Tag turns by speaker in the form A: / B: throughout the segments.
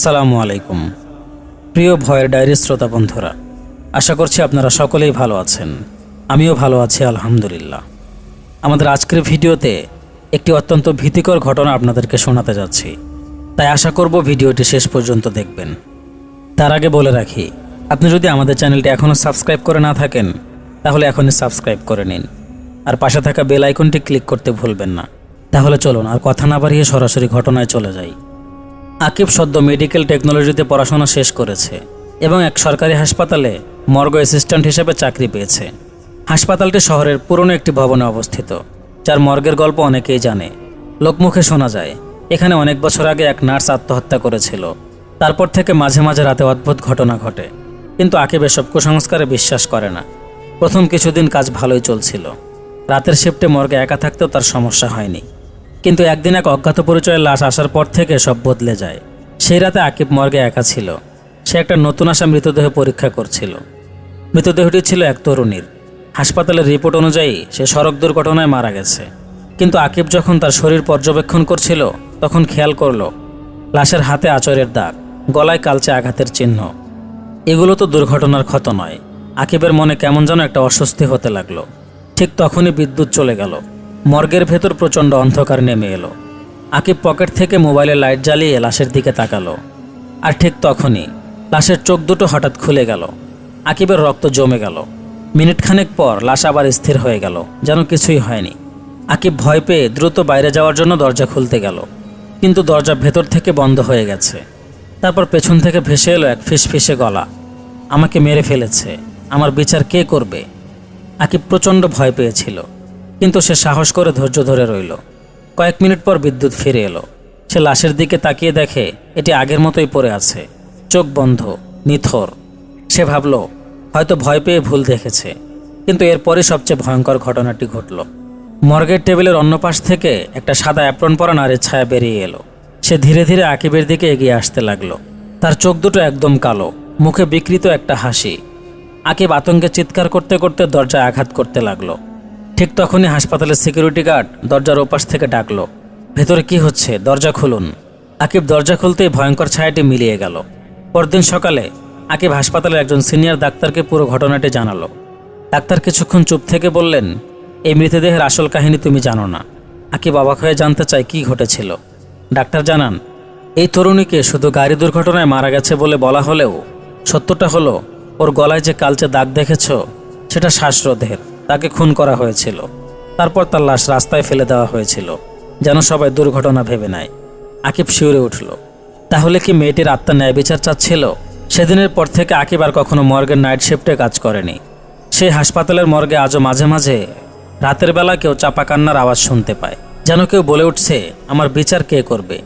A: আসসালামু আলাইকুম। প্রিয় ভয়ের ডায়েরি শ্রোতা বন্ধুরা, আশা করছি আপনারা সকলেই ভালো আছেন। আমিও ভালো আছি, আলহামদুলিল্লাহ। আমাদের আজকের ভিডিওতে একটি অত্যন্ত ভীতিকর ঘটনা আপনাদেরকে শোনাতে যাচ্ছি। তাই আশা করব ভিডিওটি শেষ পর্যন্ত দেখবেন। তার আগে বলে রাখি, আপনি যদি আমাদের চ্যানেলটি এখনও সাবস্ক্রাইব করে না থাকেন, তাহলে এখনই সাবস্ক্রাইব করে নিন। আর পাশে থাকা বেল আইকনটি ক্লিক করতে ভুলবেন না। তাহলে চলুন আর কথা না বাড়িয়ে সরাসরি ঘটনায় চলে যাই। আকিব সদ্য মেডিকেল টেকনোলজিতে পড়াশোনা শেষ করেছে এবং এক সরকারি হাসপাতালে মর্গ অ্যাসিস্ট্যান্ট হিসেবে চাকরি পেয়েছে। হাসপাতালটি শহরের পুরনো একটি ভবনে অবস্থিত, যার মর্গের গল্প অনেকেই জানে। লোকমুখে শোনা যায়, এখানে অনেক বছর আগে এক নার্স আত্মহত্যা করেছিল। তারপর থেকে মাঝে মাঝে রাতে অদ্ভুত ঘটনা ঘটে। কিন্তু আকিব এসব কুসংস্কারে বিশ্বাস করে না। প্রথম কিছুদিন কাজ ভালোই চলছিল। রাতের শিফটে মর্গে একা থাকতেও তার সমস্যা হয়নি। কিন্তু একদিন এক অজ্ঞাত পরিচয়ের লাশ আসার পর থেকে সব বদলে যায়। সেই রাতে আকিব মর্গে একা ছিল। সে একটা নতুন আসা মৃতদেহ পরীক্ষা করছিল। মৃতদেহটি ছিল এক তরুণীর। হাসপাতালের রিপোর্ট অনুযায়ী সে সড়ক দুর্ঘটনায় মারা গেছে। কিন্তু আকিব যখন তার শরীর পর্যবেক্ষণ করছিল, তখন খেয়াল করল, লাশের হাতে আচরের দাগ, গলায় কালচে আঘাতের চিহ্ন। এগুলো তো দুর্ঘটনার ক্ষত নয়। আকিবের মনে কেমন যেন একটা অস্বস্তি হতে লাগল। ঠিক তখনই বিদ্যুৎ চলে গেল। মর্গের ভেতর প্রচণ্ড অন্ধকার নেমে এলো। আকিব পকেট থেকে মোবাইলে লাইট জ্বালিয়ে লাশের দিকে তাকালো। আর ঠিক তখনই লাশের চোখ দুটো হঠাৎ খুলে গেল। আকিবের রক্ত জমে গেল। মিনিট খানেক পর লাশ আবার স্থির হয়ে গেল, যেন কিছুই হয়নি। আকিব ভয় পেয়ে দ্রুত বাইরে যাওয়ার জন্য দরজা খুলতে গেল। কিন্তু দরজা ভেতর থেকে বন্ধ হয়ে গেছে। তারপর পেছন থেকে ভেসে এলো এক ফিসফিসে গলা। আমাকে মেরে ফেলেছে। আমার বিচার কে করবে? আকিব প্রচণ্ড ভয় পেয়েছিল। কিন্তু সে সাহস করে ধৈর্য ধরে রইল। কয়েক মিনিট পর বিদ্যুৎ ফিরে এলো। সে লাশের দিকে তাকিয়ে দেখে এটি আগের মতোই পড়ে আছে। চোখ বন্ধ, নিথর। সে ভাবল, হয়তো ভয় পেয়ে ভুল দেখেছে। কিন্তু এরপরই সবচেয়ে ভয়ঙ্কর ঘটনাটি ঘটল। মর্গের টেবিলের অন্য পাশ থেকে একটা সাদা অ্যাপ্রন পরা নারীর ছায়া বেরিয়ে এলো। সে ধীরে ধীরে আকিবের দিকে এগিয়ে আসতে লাগল। তার চোখ দুটো একদম কালো, মুখে বিকৃত একটা হাসি। আকিব আতঙ্কে চিৎকার করতে করতে দরজায় আঘাত করতে লাগল। ঠিক তখনই হাসপাতালের সিকিউরিটি গার্ড দরজার ওপাশ থেকে ডাকলো, ভেতরে কি হচ্ছে? দরজা খুলুন। আকিব দরজা খুলতেই ভয়ঙ্কর ছায়াটি মিলিয়ে গেল। পরদিন সকালে আকিব হাসপাতালের একজন সিনিয়র ডাক্তারকে পুরো ঘটনাটি জানালো। ডাক্তার কিছুক্ষণ চুপ থেকে বললেন, এই মৃতদেহের আসল কাহিনী তুমি জানো না। আকিব অবাক হয়ে জানতে চায় কি ঘটেছিল। ডাক্তার জানান, এই তরুণীকে শুধু গাড়ি দুর্ঘটনায় মারা গেছে বলে বলা হলেও সত্যটা হলো, ওর গলায় যে কালচে দাগ দেখেছ, সেটা শ্বাসরোধের। তাকে খুন করা হয়েছিল। তারপর তার লাশ রাস্তায় ফেলে দেওয়া হয়েছিল, যেন সবাই দুর্ঘটনা ভেবে নেয়। আকিব শিউরে উঠল। তাহলে কি মেয়েটির আত্মা ন্যায় বিচার চাচ্ছিল? সেদিনের পর থেকে আকিব আর কখনো মর্গের নাইট শিফটে কাজ করেনি। সেই হাসপাতালের মর্গে আজও মাঝে মাঝে রাতের বেলা কেউ চাপা কান্নার আওয়াজ শুনতে পায়, যেন কেউ বলে উঠছে, আমার বিচার কে করবে?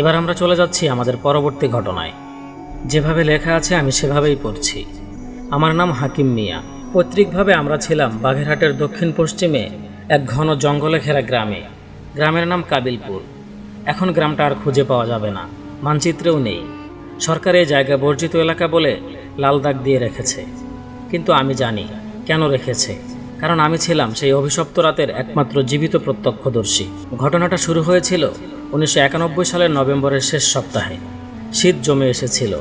A: এবার আমরা চলে যাচ্ছি আমাদের পরবর্তী ঘটনায়। যেভাবে লেখা আছে, আমি সেভাবেই পড়ছি। আমার নাম হাকিম মিয়া। পৈতৃকভাবে আমরা ছিলাম বাঘেরহাটের দক্ষিণ পশ্চিমে এক ঘন জঙ্গলে ঘেরা গ্রামে। গ্রামের নাম কাবিলপুর। এখন গ্রামটা আর খুঁজে পাওয়া যাবে না। মানচিত্রেও নেই। সরকার এই জায়গা বর্জিত এলাকা বলে লাল দাগ দিয়ে রেখেছে। কিন্তু আমি জানি কেন রেখেছে। কারণ আমি ছিলাম সেই অভিশপ্ত রাতের একমাত্র জীবিত প্রত্যক্ষদর্শী। ঘটনাটা শুরু হয়েছিল উনিশশো একানব্বই সালের নভেম্বরের শেষ সপ্তাহে। শীত জমে এসেছিল।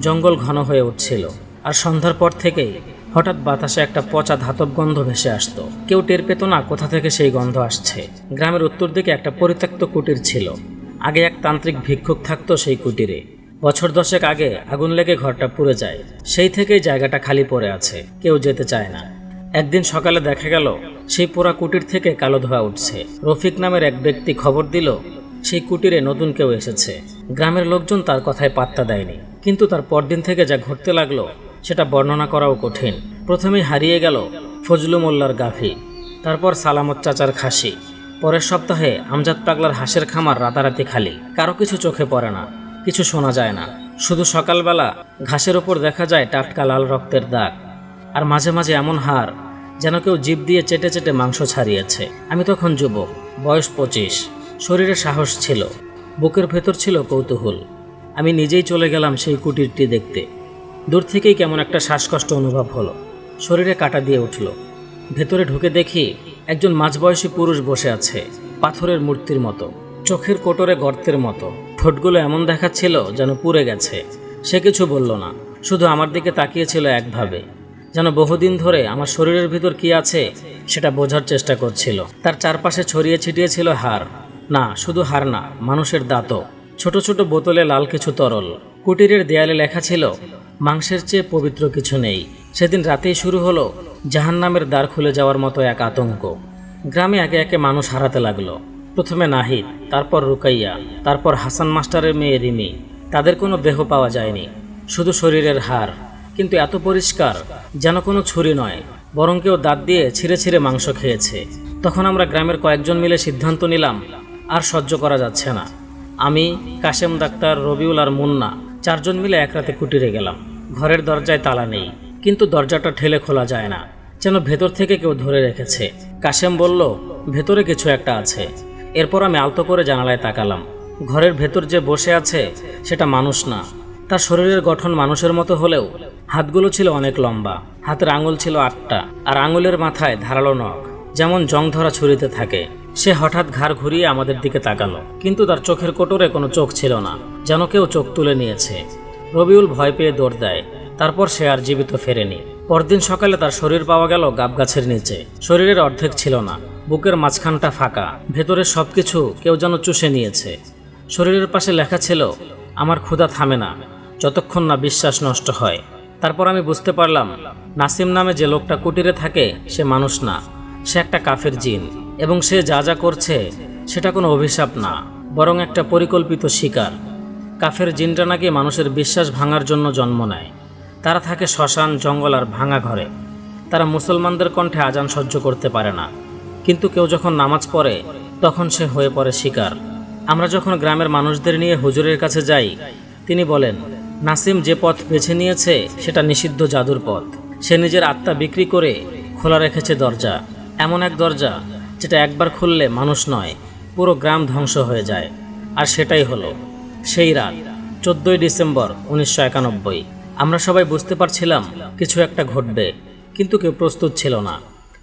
A: জঙ্গল ঘন হয়ে উঠছিল। আর সন্ধ্যার পর থেকেই হঠাৎ বাতাসে একটা পচা ধাতব গন্ধ ভেসে আসতো। কেউ টের পেত না কোথা থেকে সেই গন্ধ আসছে। গ্রামের উত্তর দিকে একটা পরিত্যক্ত কুটির ছিল। আগে এক তান্ত্রিক ভিক্ষুক থাকতো সেই কুটিরে। বছর দশেক আগে আগুন লেগে ঘরটা পুড়ে যায়। সেই থেকেই জায়গাটা খালি পড়ে আছে। কেউ যেতে চায় না। একদিন সকালে দেখা গেল, সেই পোড়া কুটির থেকে কালো ধোয়া উঠছে। রফিক নামের এক ব্যক্তি খবর দিল, সেই কুটিরে নতুন কেউ এসেছে। গ্রামের লোকজন তার কথায় পাত্তা দেয়নি। কিন্তু তার পরদিন থেকে যা ঘটতে লাগল সেটা বর্ণনা করাও কঠিন। প্রথমেই হারিয়ে গেল ফজলু মোল্লার গাভী তারপর সালামত চাচার খাসি। পরের সপ্তাহে আমজাদ পাগলার হাঁসের খামার রাতারাতি খালি। কারও কিছু চোখে পড়ে না, কিছু শোনা যায় না। শুধু সকালবেলা ঘাসের ওপর দেখা যায় টাটকা লাল রক্তের দাগ। আর মাঝে মাঝে এমন হার যেন কেউ জিভ দিয়ে চেটে চেটে মাংস ছাড়িয়েছে। আমি তখন যুবক, বয়স পঁচিশ। শরীরে সাহস ছিল। বুকের ভেতর ছিল কৌতূহল। আমি নিজেই চলে গেলাম সেই কুটিরটি দেখতে। দূর থেকেই কেমন একটা শ্বাসকষ্ট অনুভব হলো। শরীরে কাটা দিয়ে উঠল। ভেতরে ঢুকে দেখি একজন মাঝবয়সী পুরুষ বসে আছে, পাথরের মূর্তির মতো, চোখের কোটরে গর্তের মতো। ঠোঁটগুলো এমন দেখাচ্ছিল যেন পুড়ে গেছে। সে কিছু বলল না, শুধু আমার দিকে তাকিয়েছিল একভাবে, যেন বহুদিন ধরে আমার শরীরের ভিতর কি আছে সেটা বোঝার চেষ্টা করছিল। তার চারপাশে ছড়িয়ে ছিটিয়েছিল হার না, শুধু হার না, মানুষের দাঁতও। ছোট ছোট বোতলে লাল কিছু তরল। কুটিরের দেয়ালে লেখা ছিল মাংসের চেয়ে পবিত্র কিছু নেই। সেদিন রাতেই শুরু হলো জাহান্নামের দ্বার খুলে যাওয়ার মতো এক আতঙ্ক। গ্রামে একে একে মানুষ হারাতে লাগল। প্রথমে নাহিদ, তারপর রুকাইয়া, তারপর হাসান মাস্টারের মেয়ে রিমি। তাদের কোনো দেহ পাওয়া যায়নি, শুধু শরীরের হার কিন্তু এত পরিষ্কার, যেন কোনো ছুরি নয়, বরং কেউ দাঁত দিয়ে ছিঁড়ে ছিঁড়ে মাংস খেয়েছে। তখন আমরা গ্রামের কয়েকজন মিলে সিদ্ধান্ত নিলাম, আর সহ্য করা যাচ্ছে না। আমি, কাশেম ডাক্তার, রবিউল আর মুন্না চারজন মিলে এক রাতে কুটিরে গেলাম। ঘরের দরজায় তালা নেই, কিন্তু দরজাটা ঠেলে খোলা যায় না, যেন ভেতর থেকে কেউ ধরে রেখেছে। কাশেম বলল, ভেতরে কিছু একটা আছে। এরপর আমি আলতো করে জানালায় তাকালাম। ঘরের ভেতর যে বসে আছে, সেটা মানুষ না। তার শরীরের গঠন মানুষের মতো হলেও হাতগুলো ছিল অনেক লম্বা, হাতের আঙুল ছিল আটটা, আর আঙুলের মাথায় ধারালো নখ, যেমন জং ধরা ছুরিতে থাকে। সে হঠাৎ ঘাড় ঘুরিয়ে আমাদের দিকে তাকালো, কিন্তু তার চোখের কোটরে কোনো চোখ ছিল না। যেন কেউ চোখ তুলে নিয়েছে। রবিউল ভয় পেয়ে দৌড় দেয়। তারপর সে আর জীবিত ফেরেনি। পরদিন সকালে তার শরীর পাওয়া গেল গাবগাছের নিচে। শরীরের অর্ধেক ছিল না। বুকের মাঝখানটা ফাঁকা। ভেতরে সবকিছু কেউ যেন চুষে নিয়েছে। শরীরের পাশে লেখা ছিল, আমার ক্ষুধা থামে না। যতক্ষণ না বিশ্বাস নষ্ট হয়। তারপর আমি বুঝতে পারলাম, নাসিম নামে যে লোকটা কুটিরে থাকে, সে মানুষ না। সে একটা কাফের জিন। এবং সে যা যা করছে, সেটা কোনো অভিশাপ না। বরং একটা পরিকল্পিত শিকার। কাফের জিনটা নাকি মানুষের বিশ্বাস ভাঙার জন্য জন্ম নেয়। তারা থাকে শ্মশান, জঙ্গল আর ভাঙা ঘরে। তারা মুসলমানদের কণ্ঠে আজান সহ্য করতে পারে না। কিন্তু কেউ যখন নামাজ পড়ে, তখন সে হয়ে পড়ে শিকার। আমরা যখন গ্রামের মানুষদের নিয়ে হুজুরের কাছে যাই, তিনি বলেন, নাসিম যে পথ বেছে নিয়েছে, সেটা নিষিদ্ধ জাদুর পথ। সে নিজের আত্মা বিক্রি করে খোলা রেখেছে দরজা। এমন এক দরজা, যেটা একবার খুললে মানুষ নয়, পুরো গ্রাম ধ্বংস হয়ে যায়। আর সেটাই হলো। সেই রাত, চোদ্দই ডিসেম্বর উনিশশো একানব্বই। আমরা সবাই বুঝতে পারছিলাম কিছু একটা ঘটবে, কিন্তু কেউ প্রস্তুত ছিল না।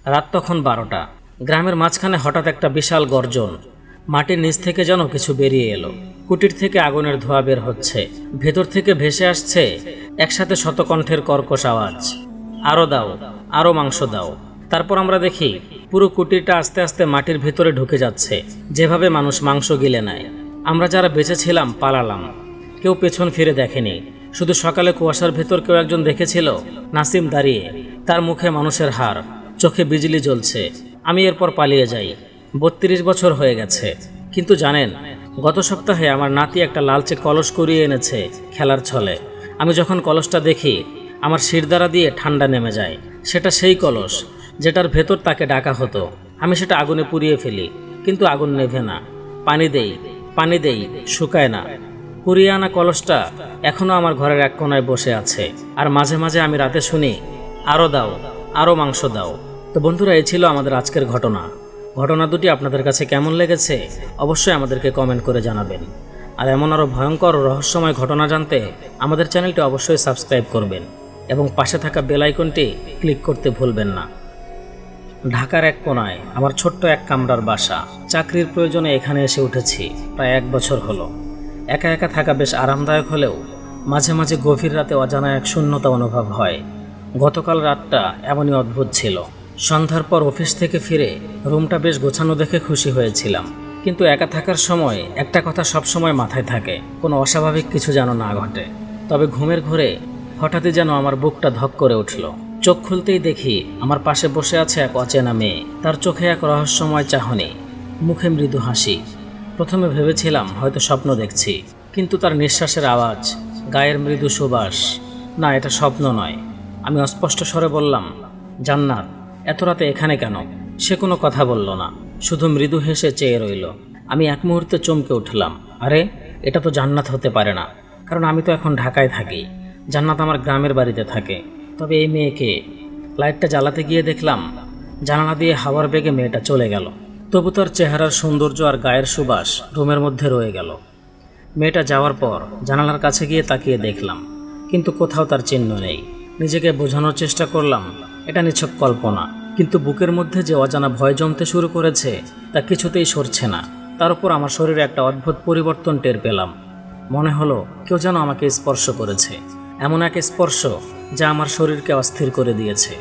A: রাত তখন বারোটা। গ্রামের মাঝখানে হঠাৎ একটা বিশাল গর্জন। মাটির নিচ থেকে যেন কিছু বেরিয়ে এলো। কুটির থেকে আগুনের ধোঁয়া বের হচ্ছে। ভেতর থেকে ভেসে আসছে একসাথে শতকণ্ঠের কর্কশ আওয়াজ। আরও দাও আরও মাংস দাও। তারপর আমরা দেখি পুরো কুটিরটা আস্তে আস্তে মাটির ভিতরে ঢুকে যাচ্ছে। যেভাবে মানুষ মাংস গিলে নেয়। আমরা যারা বেঁচে ছিলাম পালালাম। কেউ পেছন ফিরে দেখেনি। শুধু সকালে কুয়াশার ভেতর কেউ একজন দেখেছিল? নাসিম দাঁড়িয়ে। তার মুখে মানুষের হার। চোখে বিজলি জ্বলছে। আমি এরপর পালিয়ে যাই। বত্রিশ বছর হয়ে গেছে। কিন্তু জানেন, গত সপ্তাহে আমার নাতি একটা লালচে কলস করিয়ে এনেছে খেলার ছলে। আমি যখন কলসটা দেখি, আমার শিরদারা দিয়ে ঠান্ডা নেমে যায়। সেটা সেই কলস, যেটার ভেতর তাকে ডাকা হতো। আমি সেটা আগুনে পুড়িয়ে ফেলি, কিন্তু আগুন নেভে না। পানি দেই। পানি দেই, শুকায় না। কুড়িয়ে আনা কলসটা এখনও আমার ঘরের এক কোনায় বসে আছে। আর মাঝে মাঝে আমি রাতে শুনি আরও দাও আরও মাংস দাও। তো বন্ধুরা, এই ছিল আমাদের আজকের ঘটনা। ঘটনা দুটি আপনাদের কাছে কেমন লেগেছে অবশ্যই আমাদেরকে কমেন্ট করে জানাবেন। আর এমন আরও ভয়ঙ্কর রহস্যময় ঘটনা জানতে আমাদের চ্যানেলটি অবশ্যই সাবস্ক্রাইব করবেন এবং পাশে থাকা বেল আইকনটি ক্লিক করতে ভুলবেন না। ঢাকার এক কোনায় আমার ছোট্ট এক কামরার বাসা। চাকরির প্রয়োজনে এখানে এসে উঠেছি, প্রায় এক বছর হলো। একা একা থাকা বেশ আরামদায়ক হলেও মাঝে মাঝে গভীর রাতে অজানা এক শূন্যতা অনুভব হয়। গতকাল রাতটা এমনই অদ্ভুত ছিল। সন্ধ্যার পর অফিস থেকে ফিরে রুমটা বেশ গোছানো দেখে খুশি হয়েছিলাম। কিন্তু একা থাকার সময় একটা কথা সবসময় মাথায় থাকে, কোনো অস্বাভাবিক কিছু যেন না ঘটে। তবে ঘুমের ঘরে হঠাৎই যেন আমার বুকটা ধক করে উঠল। চোখ খুলতেই দেখি আমার পাশে বসে আছে এক অচেনা মেয়ে। তার চোখে এক রহস্যময় চাহনি, মুখে মৃদু হাসি। প্রথমে ভেবেছিলাম হয়তো স্বপ্ন দেখছি, কিন্তু তার নিঃশ্বাসের আওয়াজ, গায়ের মৃদু সুবাস, না, এটা স্বপ্ন নয়। আমি অস্পষ্ট স্বরে বললাম, জান্নাত, এত রাতে এখানে কেন? সে কোনো কথা বলল না, শুধু মৃদু হেসে চেয়ে রইল। আমি এক মুহূর্তে চমকে উঠলাম, আরে, এটা তো জান্নাত হতে পারে না, কারণ আমি তো এখন ঢাকায় থাকি। জান্নাত আমার গ্রামের বাড়িতে থাকে। তবে এই মেয়েকে লাইটটা জ্বালাতে গিয়ে দেখলাম জানালা দিয়ে হাওয়ার বেগে মেয়েটা চলে গেল। তবু তার চেহারার সৌন্দর্য আর গায়ের সুবাস রুমের মধ্যে রয়ে গেল। মেয়েটা যাওয়ার পর জানালার কাছে গিয়ে তাকিয়ে দেখলাম, কিন্তু কোথাও তার চিহ্ন নেই। নিজেকে বোঝানোর চেষ্টা করলাম, এটা নিছক কল্পনা, কিন্তু বুকের মধ্যে যে অজানা ভয় জমতে শুরু করেছে, তা কিছুতেই সরছে না। তার উপর আমার শরীরে একটা অদ্ভুত পরিবর্তন টের পেলাম। মনে হলো কেউ যেন আমাকে স্পর্শ করেছে। এমন এক স্পর্শ যা আমার শরীরকে অস্থির করে দিয়েছে।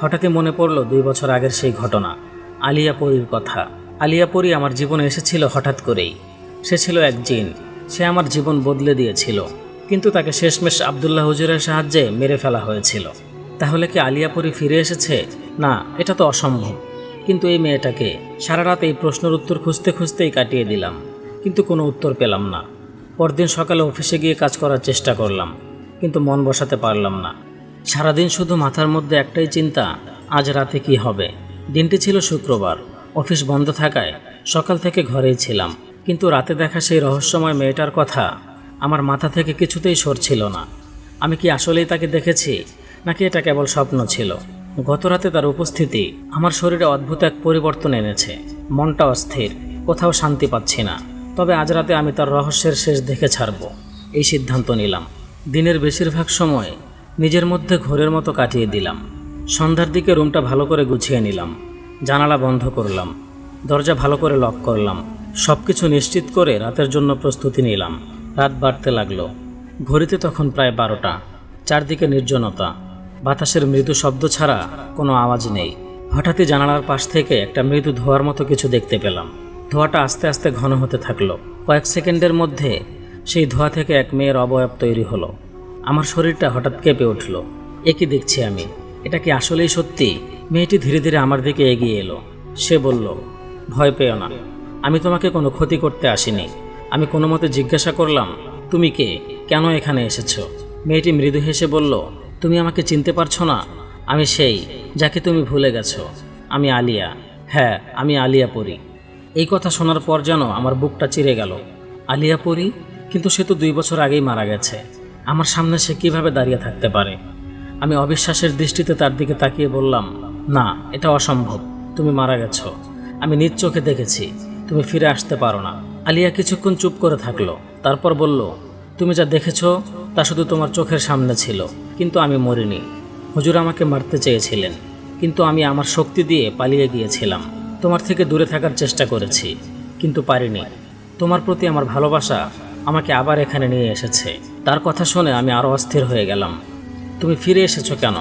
A: হঠাৎই মনে পড়ল দুই বছর আগের সেই ঘটনা আলিয়া পরীর কথা। আলিয়া পরী আমার জীবনে এসেছিল হঠাৎ করেই। সে ছিল এক জিন, সে আমার জীবন বদলে দিয়েছিল, কিন্তু তাকে শেষমেশ আবদুল্লাহ হুজুরের সাহায্যে মেরে ফেলা হয়েছিল। তাহলে কি আলিয়া পরী ফিরে এসেছে? না, এটা তো অসম্ভব। কিন্তু এই মেয়েটাকে সারা রাত এই প্রশ্নের উত্তর খুঁজতে খুঁজতেই কাটিয়ে দিলাম, কিন্তু কোনো উত্তর পেলাম না। পরদিন সকালে অফিসে গিয়ে কাজ করার চেষ্টা করলাম। কিন্তু মন বসাতে পারলাম না। সারাদিন শুধু মাথার মধ্যে একটাই চিন্তা, আজ রাতে কি হবে? দিনটি ছিল শুক্রবার। অফিস বন্ধ থাকায় সকাল থেকে ঘরেই ছিলাম। কিন্তু রাতে দেখা সেই রহস্যময় মেয়েটার কথা আমার মাথা থেকে কিছুতেই সরছিল না। আমি কি আসলেই তাকে দেখেছি, নাকি এটা কেবল স্বপ্ন ছিল? গত রাতে তার উপস্থিতি আমার শরীরে অদ্ভুত এক পরিবর্তন এনেছে। মনটা অস্থির, কোথাও শান্তি পাচ্ছি না। তবে আজ রাতে আমি তার রহস্যের শেষ দেখে ছাড়ব, এই সিদ্ধান্ত নিলাম। দিনের বেশিরভাগ সময় নিজের মধ্যে ঘোরের মতো কাটিয়ে দিলাম। সন্ধ্যার দিকে রুমটা ভালো করে গুছিয়ে নিলাম। জানালা বন্ধ করলাম। দরজা ভালো করে লক করলাম। সব কিছু নিশ্চিত করে রাতের জন্য প্রস্তুতি নিলাম। রাত বাড়তে লাগল। ঘড়িতে তখন প্রায় বারোটা। চারদিকে নির্জনতা। বাতাসের মৃদু শব্দ ছাড়া কোনো আওয়াজ নেই। হঠাৎই জানালার পাশ থেকে একটা মৃদু ধোয়ার মতো কিছু দেখতে পেলাম। ধোঁয়াটা আস্তে আস্তে ঘন হতে থাকল। কয়েক সেকেন্ডের মধ্যে সেই ধোঁয়া থেকে এক মেয়ের অবয়ব তৈরি হলো। আমার শরীরটা হঠাৎ কেঁপে উঠল। এ কি দেখছি আমি? এটা কি আসলেই সত্যি? মেয়েটি ধীরে ধীরে আমার দিকে এগিয়ে এলো। সে বলল, ভয় পেও না। আমি তোমাকে কোনো ক্ষতি করতে আসিনি। আমি কোনো মতে জিজ্ঞাসা করলাম, তুমি কে? কেন এখানে এসেছ? মেয়েটি মৃদু হেসে বলল, তুমি আমাকে চিনতে পারছ না। আমি সেই যাকে তুমি ভুলে গেছো। আমি আলিয়া। হ্যাঁ আমি আলিয়া পরি এই কথা শোনার পর যেন আমার বুকটা চিরে গেল। আলিয়া পরি কিন্তু সে তো দুই বছর আগেই মারা গেছে। আমার সামনে সে কীভাবে দাঁড়িয়ে থাকতে পারে? আমি অবিশ্বাসের দৃষ্টিতে তার দিকে তাকিয়ে বললাম, না, এটা অসম্ভব। তুমি মারা গেছো। আমি নিজ চোখে দেখেছি। তুমি ফিরে আসতে পারো না। আলিয়া কিছুক্ষণ চুপ করে থাকল, তারপর বলল, তুমি যা দেখেছ, তা শুধু তোমার চোখের সামনে ছিল। কিন্তু আমি মরিনি। হুজুর আমাকে মারতে চেয়েছিলেন। কিন্তু আমি আমার শক্তি দিয়ে পালিয়ে গিয়েছিলাম। তোমার থেকে দূরে থাকার চেষ্টা করেছি, কিন্তু পারিনি। তোমার প্রতি আমার ভালোবাসা আমাকে আবার এখানে নিয়ে এসেছে। তার কথা শুনে আমি আরও অস্থির হয়ে গেলাম। তুমি ফিরে এসেছ কেন?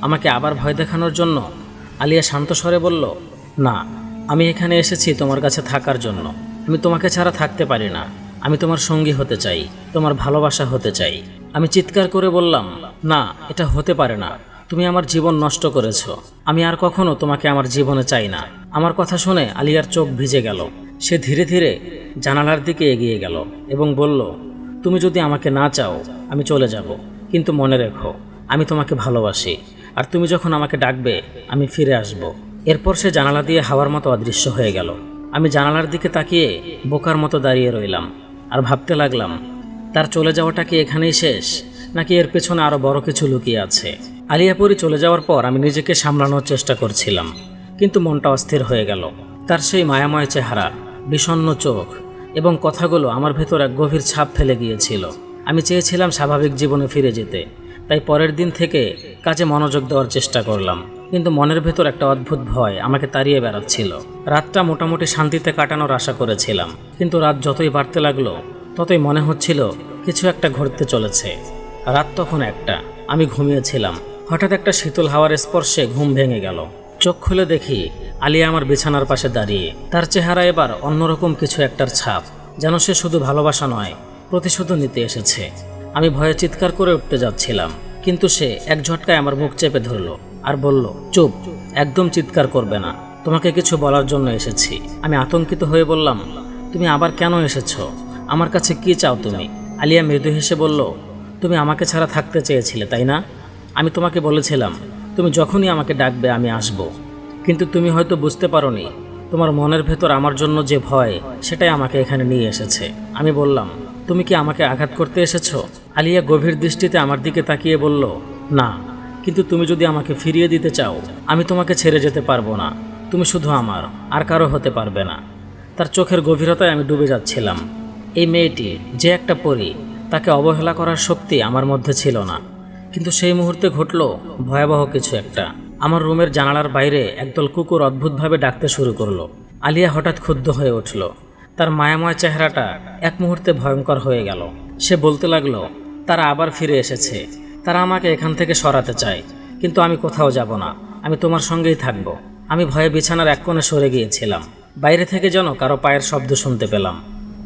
A: আমাকে আবার ভয় দেখানোর জন্য? আলিয়া শান্ত স্বরে বলল, না, আমি এখানে এসেছি তোমার কাছে থাকার জন্য। আমি তোমাকে ছাড়া থাকতে পারি না। আমি তোমার সঙ্গী হতে চাই, তোমার ভালোবাসা হতে চাই। আমি চিৎকার করে বললাম, না, এটা হতে পারে না। তুমি আমার জীবন নষ্ট করেছ। আমি আর কখনো তোমাকে আমার জীবনে চাই না। আমার কথা শুনে আলিয়ার চোখ ভিজে গেল। সে ধীরে ধীরে জানালার দিকে এগিয়ে গেল এবং বলল, তুমি যদি আমাকে না চাও, আমি চলে যাব। কিন্তু মনে রেখো, আমি তোমাকে ভালোবাসি। আর তুমি যখন আমাকে ডাকবে, আমি ফিরে আসব। এরপর সে জানালা দিয়ে হাওয়ার মতো অদৃশ্য হয়ে গেল। আমি জানালার দিকে তাকিয়ে বোকার মতো দাঁড়িয়ে রইলাম আর ভাবতে লাগলাম, তার চলে যাওয়াটা কি এখানেই শেষ? নাকি এর পেছনে আরও বড় কিছু লুকিয়ে আছে? আলিয়াপুরি চলে যাওয়ার পর আমি নিজেকে সামলানোর চেষ্টা করছিলাম, কিন্তু মনটা অস্থির হয়ে গেল। তার সেই মায়াময় চেহারা বিষণ্ণ চোখ এবং কথাগুলো আমার ভেতর এক গভীর ছাপ ফেলে গিয়েছিল। আমি চেয়েছিলাম স্বাভাবিক জীবনে ফিরে যেতে। তাই পরের দিন থেকে কাজে মনোযোগ দেওয়ার চেষ্টা করলাম। কিন্তু মনের ভেতর একটা অদ্ভুত ভয় আমাকে তাড়িয়ে বেড়াচ্ছিল। রাতটা মোটামুটি শান্তিতে কাটানোর আশা করেছিলাম। কিন্তু রাত যতই বাড়তে লাগল, ততই মনে হচ্ছিল কিছু একটা ঘটতে চলেছে। রাত তখন একটা। আমি ঘুমিয়েছিলাম। হঠাৎ একটা শীতল হাওয়ার স্পর্শে ঘুম ভেঙে গেল। চোখ খুলে দেখি আলিয়া আমার বিছানার পাশে দাঁড়িয়ে। তার চেহারা এবার অন্যরকম কিছু একটার ছাপ, যেন সে শুধু ভালোবাসা নয়, প্রতিশোধও নিতে এসেছে। আমি ভয়ে চিৎকার করে উঠতে যাচ্ছিলাম, কিন্তু সে এক ঝটকায় আমার মুখ চেপে ধরলো আর বলল, চুপ, একদম চিৎকার করবে না। তোমাকে কিছু বলার জন্য এসেছি। আমি আতঙ্কিত হয়ে বললাম, তুমি আবার কেন এসেছ? আমার কাছে কি চাও তুমি? আলিয়া মৃদু হেসে বলল, তুমি আমাকে ছাড়া থাকতে চেয়েছিলে, তাই না? আমি তোমাকে বলেছিলাম তুমি যখনই আমাকে ডাকবে, আমি আসব। কিন্তু তুমি হয়তো বুঝতে পারোনি, তোমার মনের ভেতর আমার জন্য যে ভয়, সেটাই আমাকে এখানে নিয়ে এসেছে। আমি বললাম, তুমি কি আমাকে আঘাত করতে এসেছ? আলিয়া গভীর দৃষ্টিতে আমার দিকে তাকিয়ে বলল, না, কিন্তু তুমি যদি আমাকে ফিরিয়ে দিতে চাও, আমি তোমাকে ছেড়ে যেতে পারব না। তুমি শুধু আমার, আর কারও হতে পারবে না। তার চোখের গভীরতায় আমি ডুবে যাচ্ছিলাম। এই মেয়েটি যে একটা পরী, তাকে অবহেলা করার শক্তি আমার মধ্যে ছিল না। কিন্তু সেই মুহূর্তে ঘটল ভয়াবহ কিছু একটা। আমার রুমের জানালার বাইরে একদল কুকুর অদ্ভুতভাবে ডাকতে শুরু করল। আলিয়া হঠাৎ ক্ষুব্ধ হয়ে উঠল। তার মায়াময় চেহারাটা এক মুহূর্তে ভয়ঙ্কর হয়ে গেল। সে বলতে লাগল, তারা আবার ফিরে এসেছে। তারা আমাকে এখান থেকে সরাতে চায়, কিন্তু আমি কোথাও যাব না। আমি তোমার সঙ্গেই থাকব। আমি ভয়ে বিছানার এক কোণে সরে গিয়েছিলাম। বাইরে থেকে যেন কারও পায়ের শব্দ শুনতে পেলাম।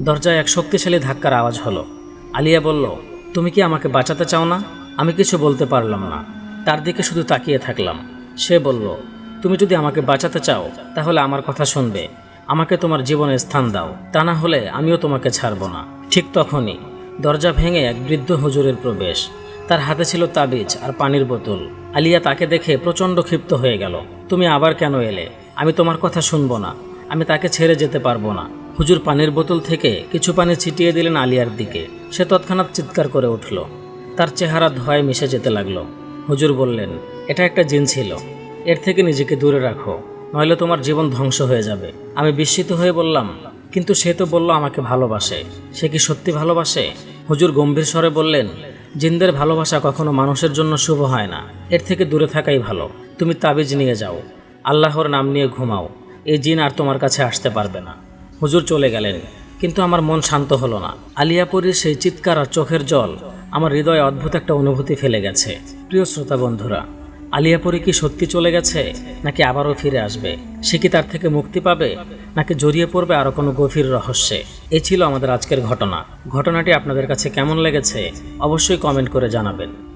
A: দরজায় এক শক্তিশালী ধাক্কার আওয়াজ হলো। আলিয়া বলল, তুমি কি আমাকে বাঁচাতে চাও না? আমি কিছু বলতে পারলাম না। তার দিকে শুধু তাকিয়ে থাকলাম। সে বলল, তুমি যদি আমাকে বাঁচাতে চাও, তাহলে আমার কথা শুনবে। আমাকে তোমার জীবনে স্থান দাও। তা না হলে আমিও তোমাকে ছাড়ব না। ঠিক তখনই দরজা ভেঙে এক বৃদ্ধ হুজুরের প্রবেশ। তার হাতে ছিল তাবিজ আর পানির বোতল। আলিয়া তাকে দেখে প্রচণ্ড ক্ষিপ্ত হয়ে গেল। তুমি আবার কেন এলে? আমি তোমার কথা শুনব না। আমি তাকে ছেড়ে যেতে পারব না। হুজুর পানির বোতল থেকে কিছু পানি ছিটিয়ে দিলেন আলিয়ার দিকে। সে তৎক্ষণাৎ চিৎকার করে উঠল। তার চেহারা ধোয়ায় মিশে যেতে লাগল। হুজুর বললেন, এটা একটা জিন ছিল। এর থেকে নিজেকে দূরে রাখো, নইলে তোমার জীবন ধ্বংস হয়ে যাবে। আমি বিস্মিত হয়ে বললাম, কিন্তু সে তো বলল আমাকে ভালোবাসে। সে কি সত্যি ভালোবাসে? হুজুর গম্ভীর স্বরে বললেন, জিনদের ভালোবাসা কখনো মানুষের জন্য শুভ হয় না। এর থেকে দূরে থাকাই ভালো। তুমি তাবিজ নিয়ে যাও। আল্লাহর নাম নিয়ে ঘুমাও। এই জিন আর তোমার কাছে আসতে পারবে না। হুজুর চলে গেলেন, কিন্তু আমার মন শান্ত হলো না। আলিয়াপুরীর সেই চিৎকার আর চোখের জল আমার হৃদয়ে অদ্ভুত একটা অনুভূতি ফেলে গেছে। প্রিয় শ্রোতা বন্ধুরা, আলিয়াপুরি কি সত্যি চলে গেছে, নাকি আবারও ফিরে আসবে? সে কি তার থেকে মুক্তি পাবে, নাকি জড়িয়ে পড়বে আরও কোনো গভীর রহস্যে? এ ছিল আমাদের আজকের ঘটনা। ঘটনাটি আপনাদের কাছে কেমন লেগেছে, অবশ্যই কমেন্ট করে জানাবেন।